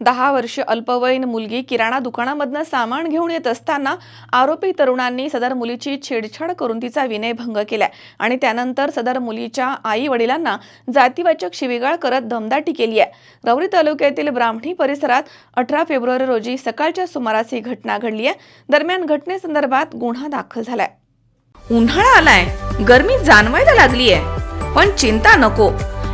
दहा वर्ष अल्पवयीन मुलगी किराणा दुकानामधनं सामान घेऊन येत असताना आरोपी तरुणांनी सदर मुलीची छेडछाड करून तिचा विनयभंग केलाय आणि त्यानंतर सदर मुलीच्या आई वडिलांना जातीवाचक शिवीगाळ करत दमदाटी केली आहे. रवरी तालुक्यातील ब्राह्मणी परिसरात अठरा फेब्रुवारी रोजी सकाळच्या सुमारास ही घटना घडली आहे. दरम्यान घटनेसंदर्भात गुन्हा दाखल झालाय उन्हाळा आलाय. गर्मी जाणवायला लागलीय. पण चिंता नको.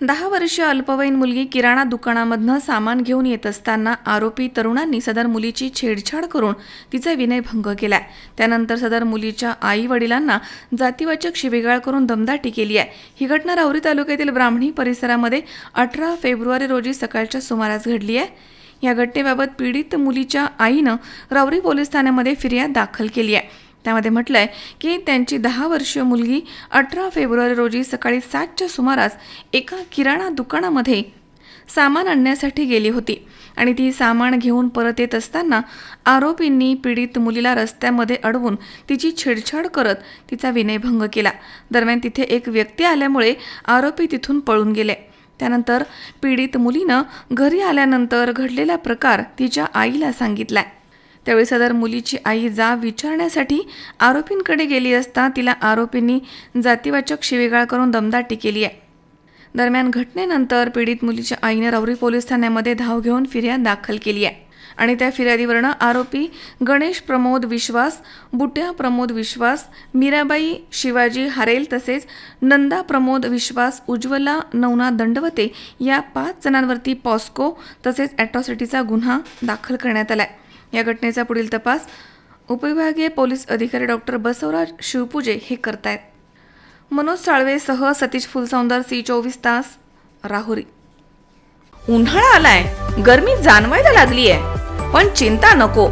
दहा वर्षीय अल्पवयीन मुलगी किराणा दुकानामधनं सामान घेऊन येत असताना आरोपी तरुणांनी सदर मुलीची छेडछाड करून तिचा विनयभंग केलाय. त्यानंतर सदर मुलीच्या आई वडिलांना जातीवाचक शिवीगाळ करून दमदाटी केली आहे. ही घटना राहुरी तालुक्यातील ब्राह्मणी परिसरामध्ये अठरा फेब्रुवारी रोजी सकाळच्या सुमारास घडली आहे. या घटनेबाबत पीडित मुलीच्या आईनं रावरी पोलीस ठाण्यामध्ये फिर्याद दाखल केली आहे. त्यामध्ये म्हटलंय की त्यांची दहा वर्षीय मुलगी अठरा फेब्रुवारी रोजी सकाळी सातच्या सुमारास एका किराणा दुकानामध्ये सामान आणण्यासाठी गेली होती. आणि ती सामान घेऊन परत येत असताना आरोपींनी पीडित मुलीला रस्त्यामध्ये अडवून तिची छेडछाड करत तिचा विनयभंग केला. दरम्यान तिथे एक व्यक्ती आल्यामुळे आरोपी तिथून पळून गेले. त्यानंतर पीडित मुलीनं घरी आल्यानंतर घडलेला प्रकार तिच्या आईला सांगितलाय. त्यावेळी सदर मुलीची आई जाब विचारण्यासाठी आरोपींकडे गेली असता तिला आरोपींनी जातीवाचक शिवीगाळ करून दमदाटी केली आहे. दरम्यान घटनेनंतर पीडित मुलीच्या आईने रवरी पोलीस ठाण्यामध्ये धाव घेऊन फिर्याद दाखल केली आहे. आणि त्या फिर्यादीवरनं आरोपी गणेश प्रमोद विश्वास बुट्या प्रमोद विश्वास मीराबाई शिवाजी हारेल तसेच नंदा प्रमोद विश्वास उज्ज्वला नवना दंडवते या पाच जणांवरती पॉस्को तसेच ॲट्रॉसिटीचा गुन्हा दाखल करण्यात आला आहे या घटनेचा पुढील तपास उपविभागीय पोलीस अधिकारी डॉक्टर बसवराज शिवपूजे हे करतायत. मनोज साळवेसह सतीश फुलसौंदर सी चोवीस तास राहुरी. उन्हाळा आलाय. गर्मी जाणवायला लागली आहे पण चिंता नको.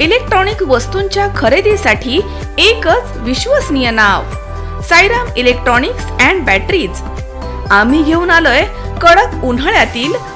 इलेक्ट्रॉनिक वस्तूंच्या खरेदीसाठी एकच विश्वसनीय नाव. Sairam electronics and batteries. आम्ही घेऊन आलोय कडक उन्हाळ्यातील